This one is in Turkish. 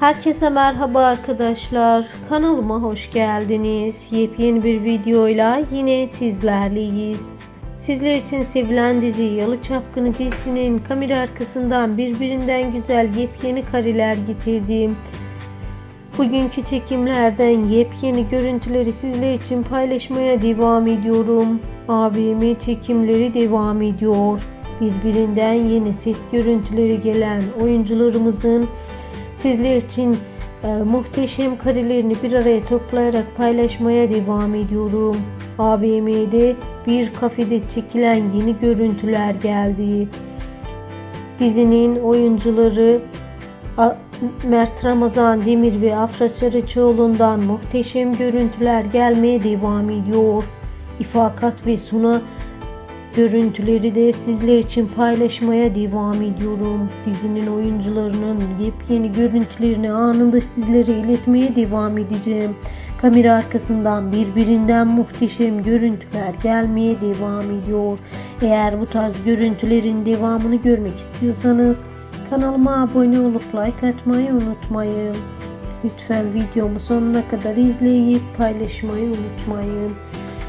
Herkese merhaba arkadaşlar. Kanalıma hoş geldiniz. Yepyeni bir videoyla yine sizlerleyiz. Sizler için sevilen dizi Yalı Çapkını dizisinin kamera arkasından birbirinden güzel yepyeni kareler getirdim. Bugünkü çekimlerden yepyeni görüntüleri sizler için paylaşmaya devam ediyorum. AVM çekimleri devam ediyor. Birbirinden yeni set görüntüleri gelen oyuncularımızın sizler için e, muhteşem karelerini bir araya toplayarak paylaşmaya devam ediyorum. AVM'de bir kafede çekilen yeni görüntüler geldi. Dizinin oyuncuları Mert Ramazan Demir ve Afra Sarıçoğlu'ndan muhteşem görüntüler gelmeye devam ediyor. İfakat ve Suna görüntüleri de sizler için paylaşmaya devam ediyorum. Dizinin oyuncularının yepyeni görüntülerini anında sizlere iletmeye devam edeceğim. Kamera arkasından birbirinden muhteşem görüntüler gelmeye devam ediyor. Eğer bu tarz görüntülerin devamını görmek istiyorsanız kanalıma abone olup like atmayı unutmayın. Lütfen videomu sonuna kadar izleyip paylaşmayı unutmayın.